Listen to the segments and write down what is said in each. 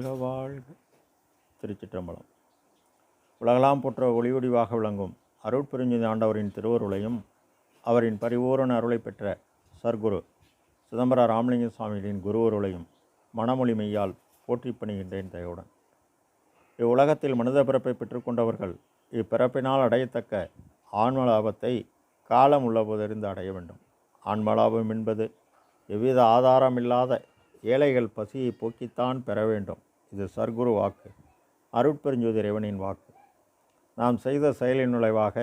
வாழ்க வாழ்க திருச்சிற்றம்பலம். உலகலாம் போற்ற ஒளிவடிவாக விளங்கும் அருட்பெருஞ்சுதி ஆண்டவரின் திருவருளையும் அவரின் பரிபூரண அருளை பெற்ற சர்க்குரு சிதம்பர ராமலிங்க சுவாமிகளின் குருவருளையும் மனமொழி மெய்யால் போற்றி பணிகின்றேன் தயவுடன் இவ்வுலகத்தில் மனித பிறப்பை பெற்றுக்கொண்டவர்கள் இப்பிறப்பினால் அடையத்தக்க ஆன்மலாபத்தை காலம் உள்ளபோதறிந்து அடைய வேண்டும். ஆன்மலாபம் என்பது எவ்வித ஆதாரமில்லாத ஏழைகள் பசியை போக்கித்தான் பெற வேண்டும். இது சர்க்குரு வாக்கு. அருட்பெருஞ்சோதி இறைவனின் வாக்கு. நாம் செய்த செயலின் நுழைவாக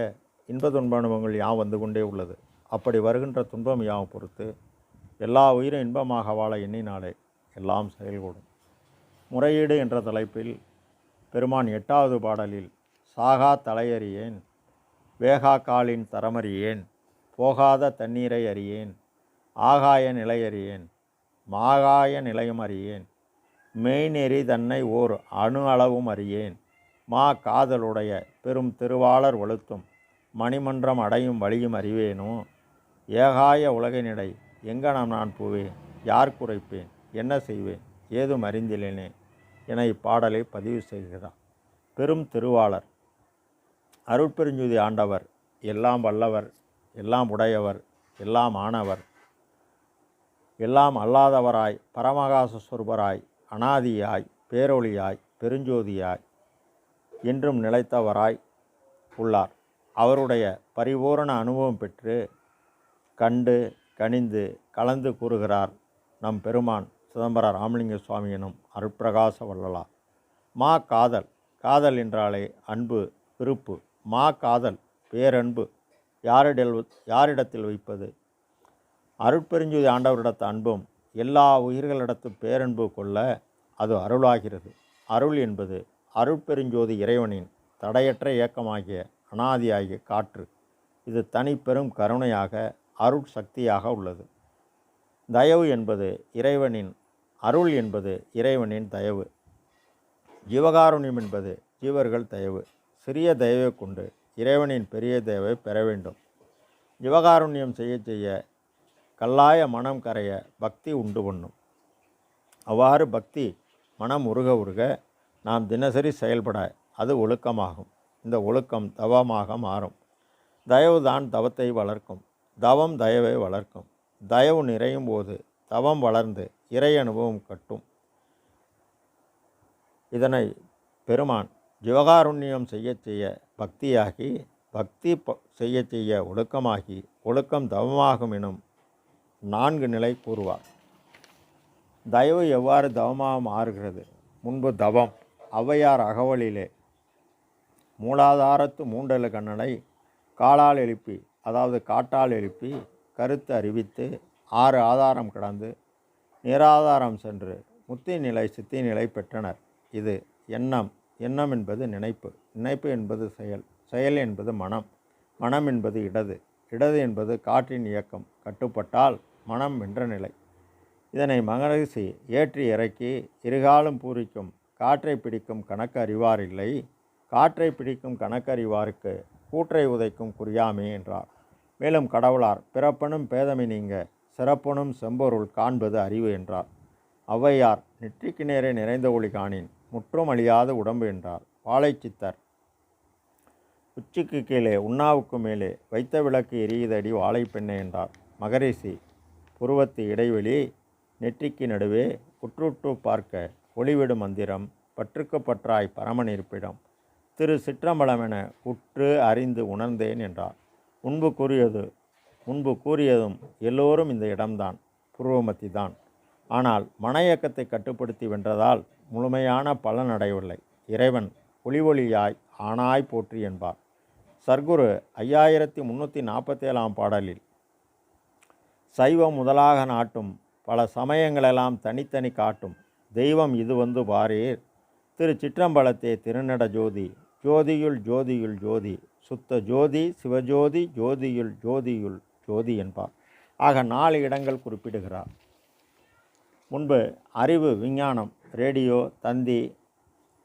இன்ப துன்ப அனுபவங்கள் யாம் வந்து கொண்டே உள்ளது. அப்படி வருகின்ற துன்பம் யாம் பொறுத்து எல்லா உயிரும் இன்பமாக வாழ எண்ணினாலே எல்லாம் செயல்கூடும். முறையீடு என்ற தலைப்பில் பெருமான் எட்டாவது பாடலில் சாகா தலையறியேன் வேகா காலின் தரமறியேன் போகாத தண்ணீரை அறியேன் ஆகாய நிலையறியேன் மாகாய நிலையும் அறியேன் மெய்நெறி தன்னை ஓர் அணு அளவும் அறியேன். மா காதலுடைய பெரும் திருவாளர் வலுத்தும் மணிமன்றம் அடையும் வழியும் அறிவேனோ? ஏகாய உலகினிடை எங்கனம் நான் போவேன்? யார் குறைப்பேன்? என்ன செய்வேன்? ஏதும் அறிந்திலேனே? என இப்பாடலை பதிவு செய்கிறார் பெரும் திருவாளர். அருட்பெருஞ்சுதி ஆண்டவர் எல்லாம் வல்லவர் எல்லாம் உடையவர் எல்லாம் ஆனவர் எல்லாம் அல்லாதவராய் பரமகாசஸ்வரூபராய் அனாதியாய் பேரொளியாய் பெருஞ்சோதியாய் என்றும் நிலைத்தவராய் உள்ளார். அவருடைய பரிபூரண அனுபவம் பெற்று கண்டு கனிந்து கலந்து கூறுகிறார் நம் பெருமான் சிதம்பர ராமலிங்க சுவாமி எனும் அருட்பிரகாச வல்லலா மா காதல் காதல் என்றாலே அன்பு விருப்பு. மா காதல் பேரன்பு. யாரிடல் யாரிடத்தில் வைப்பது? அருட்பெருஞ்சுதி ஆண்டவரிடத்த அன்பும் எல்லா உயிர்களிடத்து பேரன்பு கொள்ள அது அருளாகிறது. அருள் என்பது அருட்பெருஞ்சோதி இறைவனின் தடையற்ற இயக்கமாகிய அனாதியாகிய காற்று. இது தனிப்பெரும் கருணையாக அருட்சக்தியாக உள்ளது. தயவு என்பது இறைவனின் அருள் என்பது இறைவனின் தயவு. ஜீவகாருண்யம் என்பது ஜீவர்கள் தயவு. சிறிய தயவை கொண்டு இறைவனின் பெரிய தயவை பெற வேண்டும். ஜீவகாருண்யம் செய்ய செய்ய கல்லாய மனம் கரைய பக்தி உண்டு பண்ணும். அவ்வாறு பக்தி மனம் உருக உருக நாம் தினசரி செயல்பட அது ஒழுக்கமாகும். இந்த ஒழுக்கம் தவமாக மாறும். தயவு தான் தவத்தை வளர்க்கும். தவம் தயவை வளர்க்கும். தயவு நிறையும் போது தவம் வளர்ந்து இறை அனுபவம் கட்டும். இதனை பெருமான் ஜீவகாருண்யம் செய்ய செய்ய பக்தியாகி பக்தி ப- செய்ய செய்ய ஒழுக்கமாகி ஒழுக்கம் தவமாகும் எனும் நான்கு நிலை கூறுவார். தயவு எவ்வாறு தவமாக மாறுகிறது? முன்பு தவம் ஔவையார் அகவலிலே மூலாதாரத்து மூண்டலு கண்ணனை காலால் எழுப்பி அதாவது காட்டால் எழுப்பி கருத்து அறிவித்து ஆறு ஆதாரம் கடந்து நிராதாரம் சென்று முத்தி நிலை சித்தி நிலை பெற்றனர். இது எண்ணம். எண்ணம் என்பது நினைப்பு. நினைப்பு என்பது செயல். செயல் என்பது மனம். மனம் என்பது இடது. இடது என்பது காற்றின் இயக்கம் கட்டுப்பட்டால் மனம் வென்ற நிலை. இதனை மகரிஷி ஏற்றி இறக்கி இருகாலும் பூரிக்கும் காற்றை பிடிக்கும் கணக்கு அறிவாரில்லை காற்றை பிடிக்கும் கணக்கறிவாருக்கு கூற்றை உதைக்கும் குறியாமே என்றார். மேலும் கடவுளார் பிறப்பனும் பேதமை நீங்க சிறப்பனும் செம்பொருள் காண்பது அறிவு என்றார். ஔவையார் நெற்றிக்கு நேரே நிறைந்த ஒளி காணின் முற்றும் அழியாத உடம்பு என்றார். வாழைச்சித்தர் உச்சிக்கு கீழே உண்ணாவுக்கு மேலே வைத்த விளக்கு எரியுதடி வாழைப்பெண்ணை என்றார். மகரிஷி புருவத்து இடைவெளி நெற்றிக்கு நடுவே உற்றுற்று பார்க்க ஒளிவிடும் மந்திரம் பற்றுக்கு பற்றாய் பரமன் இருப்பிடம். திரு சிற்றம்பலமென உற்று அறிந்து உணர்ந்தேன் என்றார். முன்பு கூறியது முன்பு கூறியதும் எல்லோரும் இந்த இடம்தான் புருவமத்தி தான். ஆனால் மனயக்கத்தை கட்டுப்படுத்தி வென்றதால் முழுமையான பலன் அடையவில்லை இறைவன் ஒளி ஒளியாய் ஆனாய் போற்றி என்பார். சர்க்குரு ஐயாயிரத்தி முந்நூற்றி நாற்பத்தேழாம் பாடலில் சைவம் முதலாக நாட்டும் பல சமயங்களெல்லாம் தனித்தனி காட்டும் தெய்வம் இது வந்து பாரீர் திரு சிற்றம்பலத்தே திருநட ஜோதி ஜோதியுள் ஜோதியுள் ஜோதி சுத்த ஜோதி சிவஜோதி ஜோதியுள் ஜோதியுள் ஜோதி என்பார். ஆக நாலு இடங்கள் குறிப்பிடுகிறார். முன்பு அறிவு விஞ்ஞானம் ரேடியோ தந்தி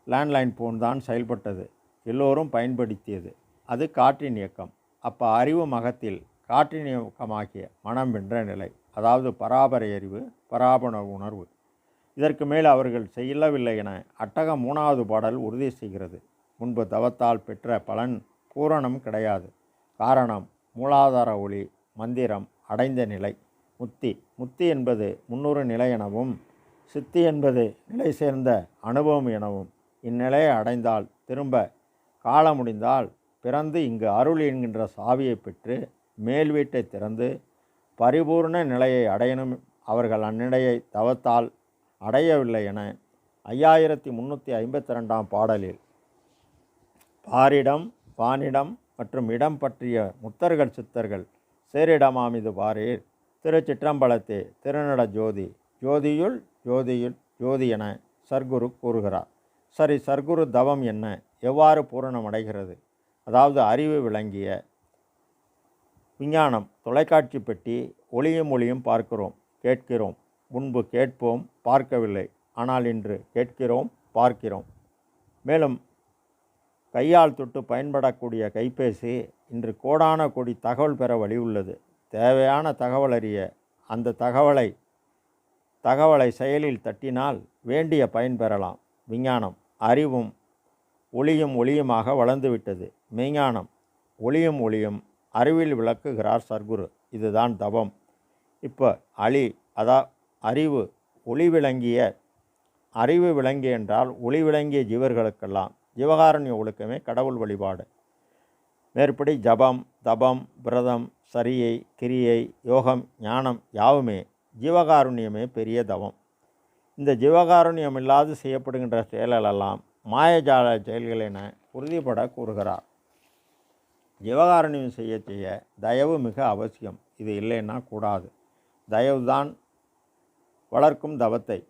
லேண்ட்லைன் ஃபோன் தான் செயல்பட்டது. எல்லோரும் பயன்படுத்தியது. அது காற்றின் இயக்கம். அப்போ அறிவு மகத்தில் காற்றின் இயக்கமாகிய மனம் வென்ற நிலை அதாவது பராபர அறிவு பராபர உணர்வு. இதற்கு மேல் அவர்கள் செய்யவில்லை என அட்டகம் மூணாவது பாடல் உறுதி செய்கிறது. முன்பு தவத்தால் பெற்ற பலன் பூரணம் கிடையாது. காரணம் மூலாதார ஒளி மந்திரம் அடைந்த நிலை முத்தி. முத்தி என்பது முன்னூறு நிலை எனவும் சித்தி என்பது நிலை சேர்ந்த அனுபவம் எனவும். இந்நிலையை அடைந்தால் திரும்ப காலம் முடிந்தால் பிறந்து இங்கு அருள் என்கின்ற சாவியை பெற்று மேல் வீட்டை திறந்து பரிபூர்ண நிலையை அடையணும் அவர்கள் அந்நிலையை தவத்தால் அடையவில்லை என ஐயாயிரத்தி முந்நூற்றி ஐம்பத்தி ரெண்டாம் பாடலில் பாரிடம் பானிடம் மற்றும் இடம் பற்றிய முத்தர்கள் சித்தர்கள் சேரிடமாமிது பாரீர் திருச்சிற்றம்பலத்தே திருநட ஜோதி ஜோதியுள் ஜோதியுள் ஜோதி என சர்க்குரு கூறுகிறார். சரி சர்க்குரு தவம் என்ன? எவ்வாறு பூரணமடைகிறது? அதாவது அறிவு விளங்கிய விஞ்ஞானம் தொலைக்காட்சி பெட்டி ஒளியும் ஒளியும் பார்க்கிறோம் கேட்கிறோம். முன்பு கேட்போம் பார்க்கவில்லை. ஆனால் இன்று கேட்கிறோம் பார்க்கிறோம். மேலும் கையால் தொட்டு பயன்படக்கூடிய கைபேசி இன்று கோடான கோடி தகவல் பெற வழி உள்ளது. தேவையான தகவல் அறிய அந்த தகவலை தகவலை செயலில் தட்டினால் வேண்டிய பயன் பெறலாம். விஞ்ஞானம் அறிவும் ஒளியும் ஒளியுமாக வளர்ந்துவிட்டது. மெய்ஞானம். ஒளியும் ஒளியும் அறிவில் விளக்குகிறார் சர்க்குரு. இதுதான் தவம். இப்போ அழி அதா அறிவு ஒளி விளங்கிய அறிவு விளங்கி என்றால் ஒளி விளங்கிய ஜீவர்களுக்கெல்லாம் ஜீவகாரண்ய ஒழுக்கமே கடவுள் வழிபாடு. மேற்படி ஜபம் தபம் விரதம் சரியை கிரியை யோகம் ஞானம் யாவுமே ஜீவகாருண்யமே பெரிய தவம். இந்த ஜீவகாருண்யம் இல்லாது செய்யப்படுகின்ற செயலெல்லாம் மாயஜால செயல்கள் என உறுதிபட கூறுகிறார். ஜீவகாரணியம் செய்ய செய்ய தயவு மிக அவசியம். இது இல்லைன்னா கூடாது. தயவுதான் வளர்க்கும் தவத்தை.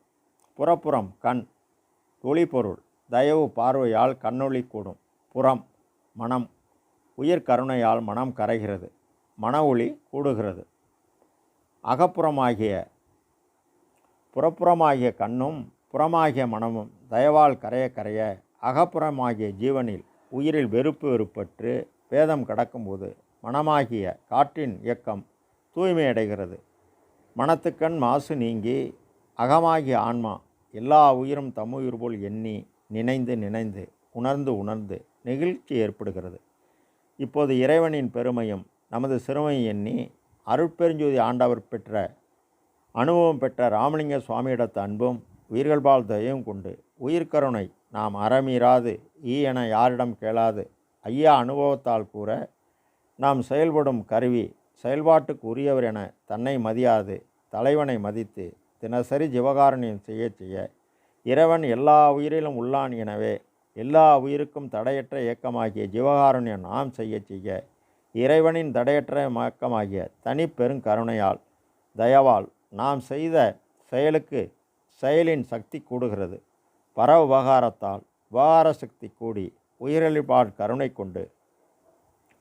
புறப்புறம் கண் ஒளிப்பொருள் தயவு பார்வையால் கண்ணொளி கூடும். புறம் மனம் உயிர் கருணையால் மனம் கரைகிறது. மன ஒளி கூடுகிறது. அகப்புறமாகிய புறப்புறமாகிய கண்ணும் புறமாகிய மனமும் தயவால் கரைய கரைய அகப்புறமாகிய ஜீவனில் உயிரில் வெறுப்பு வெறுப்பற்று பேதம் கடக்கும்போது மனமாகிய காற்றின் இயக்கம் தூய்மையடைகிறது. மனத்துக்கண் மாசு நீங்கி அகமாகிய ஆன்மா எல்லா உயிரும் தம்முயிர் போல் எண்ணி நினைந்து நினைந்து உணர்ந்து உணர்ந்து நெகிழ்ச்சி ஏற்படுகிறது. இப்போது இறைவனின் பெருமையும் நமது சிறுமையும் எண்ணி அருட்பெருஞ்சோதி ஆண்டவர் பெற்ற அனுபவம் பெற்ற ராமலிங்க சுவாமியிடத்து அன்பும் உயிர்கள்பால் தயவும் கொண்டு உயிர்கருணை நாம் அறமீறாது ஈ என யாரிடம் கேளாது. ஐயா அனுபவத்தால் கூற நாம் செயல்படும் கருவி செயல்பாட்டுக்கு உரியவர் என தன்னை மதியாது தலைவனை மதித்து தினசரி ஜீவகாரண்யம் செய்ய செய்ய இறைவன் எல்லா உயிரிலும் உள்ளான் எனவே எல்லா உயிருக்கும் தடையற்ற இயக்கமாகிய ஜீவகாருண்யம் நாம் செய்ய செய்ய இறைவனின் தடையற்ற மயக்கமாகிய தனி பெருங்கருணையால் தயவால் நாம் செய்த செயலுக்கு செயலின் சக்தி கூடுகிறது. பர உபகாரத்தால் உபகார சக்தி கூடி உயிரழிப்பால் கருணை கொண்டு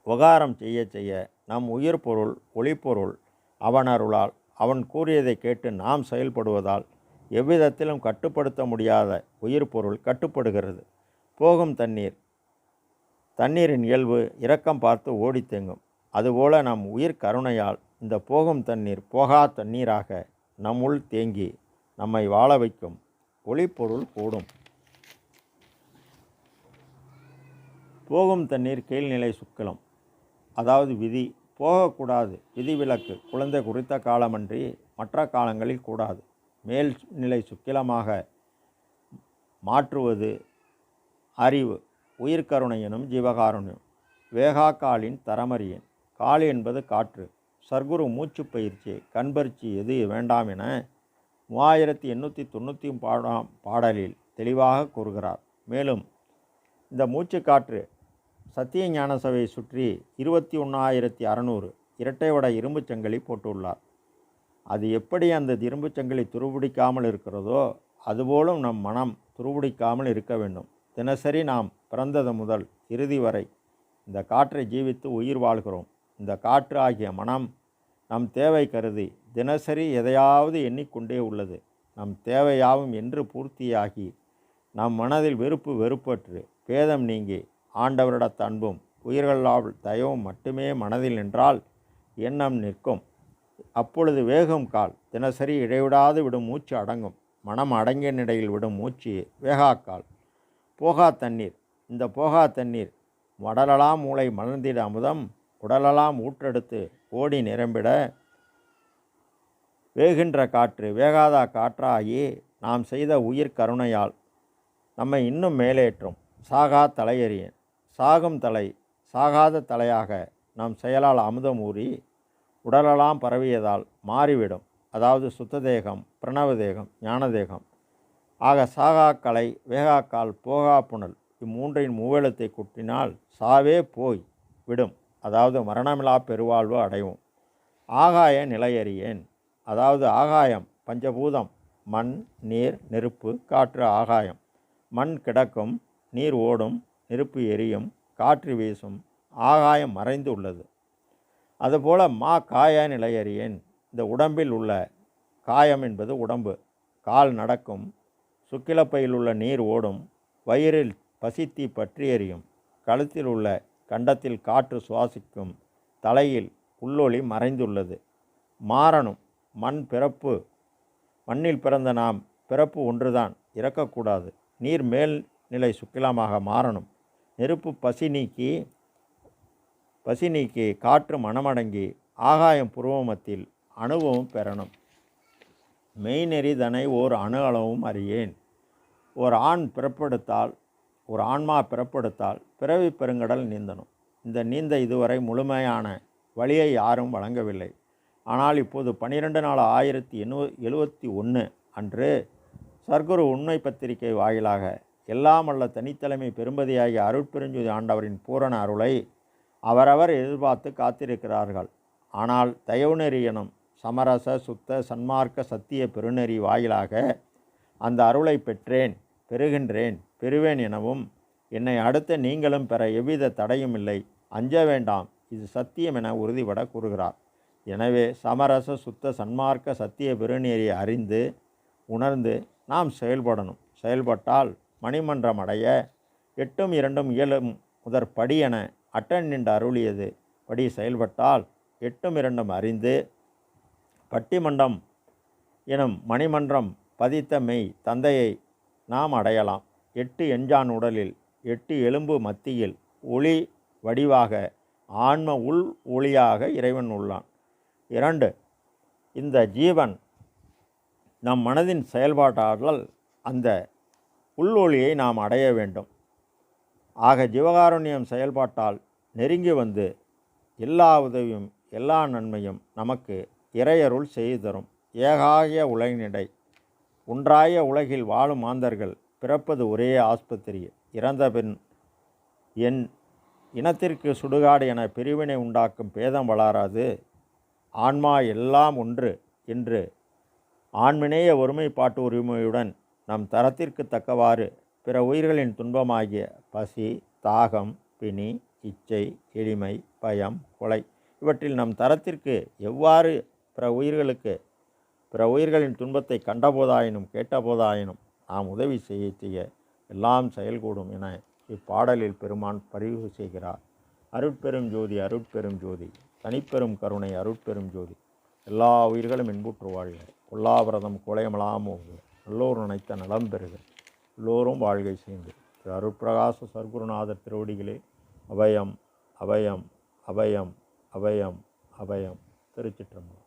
உபகாரம் செய்ய செய்ய நம் உயிர் பொருள் ஒளிப்பொருள் அவனருளால் அவன் கூறியதை கேட்டு நாம் செயல்படுவதால் எவ்விதத்திலும் கட்டுப்படுத்த முடியாத உயிர் பொருள் கட்டுப்படுகிறது. போகும் தண்ணீர். தண்ணீரின் இயல்பு இரக்கம் பார்த்து ஓடி தேங்கும். அதுபோல நம் உயிர் கருணையால் இந்த போகும் தண்ணீர் போகா தண்ணீராக நம்முள் தேங்கி நம்மை வாழ வைக்கும். ஒளிப்பொருள் கூடும். போகும் தண்ணீர் கீழ்நிலை சுக்கிலம். அதாவது விதி போகக்கூடாது. விதிவிலக்கு குழந்தை குறித்த காலமன்றி மற்ற காலங்களில் கூடாது. மேல் நிலை சுக்கிலமாக மாற்றுவது அறிவு உயிர்கருணையனும் ஜீவகாருண்யம். வேகாக்காலின் தரமறியன். கால் என்பது காற்று. சர்க்குரு மூச்சு பயிற்சி கண்பரிச்சி எது வேண்டாம் என மூவாயிரத்தி எண்ணூற்றி தொண்ணூற்றி பாடாம் பாடலில் தெளிவாக கூறுகிறார். மேலும் இந்த மூச்சு காற்று சத்திய ஞான சபையை சுற்றி இருபத்தி ஒன்றாயிரத்தி அறநூறு இரட்டைவட இரும்புச் சங்கிலி போட்டுள்ளார். அது எப்படி அந்த இரும்புச் சங்கிலி துருபிடிக்காமல் இருக்கிறதோ அதுபோலும் நம் மனம் துருபிடிக்காமல் இருக்க வேண்டும். தினசரி நாம் பிறந்தது முதல் இறுதி வரை இந்த காற்றை ஜீவித்து உயிர் வாழ்கிறோம். இந்த காற்று ஆகிய மனம் நம் தேவை கருதி தினசரி எதையாவது எண்ணிக்கொண்டே உள்ளது. நம் தேவையாவும் என்று பூர்த்தியாகி நம் மனதில் வெறுப்பு வெறுப்பற்று பேதம் நீங்கி ஆண்டவரிடத் அன்பும் உயிர்களால் தயவும் மட்டுமே மனதில் நின்றால் எண்ணம் நிற்கும். அப்பொழுது வேகும் கால் தினசரி இடைவிடாது விடும் மூச்சு அடங்கும். மனம் அடங்கிய நிலையில் விடும் மூச்சு வேகாக்கால் போகா தண்ணீர். இந்த போகா தண்ணீர் வடலலாம் மூளை மலர்ந்திட அமுதம் உடலெல்லாம் ஊற்றெடுத்து ஓடி நிரம்பிட வேகின்ற காற்று வேகாதா காற்றாகி நாம் செய்த உயிர் கருணையால் நம்மை இன்னும் மேலேற்றும். சாகா தலையறியன். சாகும் தலை சாகாத தலையாக நம் செயலால் அமுதம் ஊறி உடலெல்லாம் பரவியதால் மாறிவிடும். அதாவது சுத்த தேகம் பிரணவ தேகம் ஞான தேகம் ஆக சாகா கலை வேகாக்கால் போகா புனல் இம்மூன்றின் மூவெழுத்தை குட்டினால் சாவே போய் விடும். அதாவது மரணமிலா பெருவாழ்வு அடைவோம். ஆகாய நிலையறியேன். அதாவது ஆகாயம் பஞ்சபூதம் மண் நீர் நெருப்பு காற்று ஆகாயம். மண் கிடக்கும் நீர் ஓடும் நெருப்பு எரியும் காற்று வீசும் ஆகாயம் மறைந்து உள்ளது. அதுபோல் மா காய நிலையறியேன். இந்த உடம்பில் உள்ள காயம் என்பது உடம்பு. கால் நடக்கும் சுக்கிலப்பையில் உள்ள நீர் ஓடும் வயிறில் பசித்தி பற்றி எறியும் கழுத்தில் உள்ள கண்டத்தில் காற்று சுவாசிக்கும் தலையில் உள்ளொளி மறைந்துள்ளது. மாறணும் மண் பிறப்பு மண்ணில் பிறந்த நாம் பிறப்பு ஒன்றுதான் இறக்கக்கூடாது. நீர் மேல்நிலை சுக்கிலமாக மாறணும் நெருப்பு பசி நீக்கி பசி நீக்கி காற்று மனமடங்கி ஆகாயம் புருவமத்தில் அணுவும் பெறணும் மெய்நெறிதனை ஓர் அணு அளவும் அறியேன். ஒரு ஆண் பிறப்பெடுத்தால் ஒரு ஆன்மா பிறப்பெடுத்தால் பிறவி பெருங்கடல் நீந்தணும். இந்த நீந்த இதுவரை முழுமையான வழியை யாரும் வழங்கவில்லை. ஆனால் இப்போது பன்னிரெண்டு நாள் ஆயிரத்தி எண்ணூ எழுவத்தி ஒன்று அன்று சர்க்குரு உண்மை பத்திரிகை வாயிலாக எல்லாம் அல்ல தனித்தலைமை பெரும்பதியாகிய அருட்பெருஞ்சுதி ஆண்டவரின் பூரண அருளை அவரவர் எதிர்பார்த்து காத்திருக்கிறார்கள். ஆனால் தயவுநெறி எனும் சமரச சுத்த சன்மார்க்க சத்திய பெருநெறி வாயிலாக அந்த அருளை பெற்றேன் பெறுகின்றேன். பெறுவேன் எனவும் என்னை அடுத்த நீங்களும் பெற எவ்வித தடையும் இல்லை. அஞ்ச வேண்டாம் இது சத்தியம் என உறுதிபட கூறுகிறார். எனவே சமரச சுத்த சன்மார்க்க சத்திய பெருநீரை அறிந்து உணர்ந்து நாம் செயல்படணும். செயல்பட்டால் மணிமன்றம் அடைய எட்டும் இரண்டும் இயலும் முதற் படி என அட்டன் நின்று அருளியது. படி செயல்பட்டால் எட்டும் இரண்டும் அறிந்து பட்டிமண்டம் எனும் மணிமன்றம் பதித்த மெய் தந்தையை நாம் அடையலாம். எட்டு எஞ்சான் உடலில் எட்டு எலும்பு மத்தியில் ஒளி வடிவாக ஆன்ம உள் ஒளியாக இறைவன் உள்ளான். இரண்டு இந்த ஜீவன் நம் மனதின் செயல்பாட்டால் அந்த உள்ளொளியை நாம் அடைய வேண்டும். ஆக ஜீவகாருண்யம் செயல்பாட்டால் நெருங்கி வந்து எல்லா உதவியும் எல்லா நன்மையும் நமக்கு இறையருள் செய்து தரும். ஏகாகிய உலகினிடை ஒன்றாய உலகில் வாழும் மாந்தர்கள் பிறப்பது ஒரே ஆஸ்பத்திரி. இறந்த பின் என் இனத்திற்கு சுடுகாடு என பிரிவினை உண்டாக்கும் பேதம் வளராது. ஆன்மா எல்லாம் ஒன்று என்று ஆண்மினேய ஒருமைப்பாட்டு உரிமையுடன் நம் தரத்திற்கு தக்கவாறு பிற உயிர்களின் துன்பமாகிய பசி தாகம் பிணி இச்சை எளிமை பயம் கொலை இவற்றில் நம் தரத்திற்கு எவ்வாறு பிற உயிர்களுக்கு பிற உயிர்களின் துன்பத்தை கண்டபோதாயினும் கேட்டபோதாயினும் நாம் உதவி செய்ய செய்ய எல்லாம் செயல்கூடும் என இப்பாடலில் பெருமான் பதிவு செய்கிறார். அருட்பெரும் ஜோதி அருட்பெரும் ஜோதி தனிப்பெரும் கருணை அருட்பெரும் ஜோதி எல்லா உயிர்களும் இன்புற்று வாழ்க. கொல்லாவிரதம் குலையமலாம் எல்லோரும் நினைத்த நலம் பெறுக. எல்லோரும் வாழ்கை செய்து திரு அருட்பிரகாச சர்க்குருநாதர் திருவடிகளே அபயம் அபயம் அபயம் அபயம் அபயம் திருச்சிற்றம்பலம்.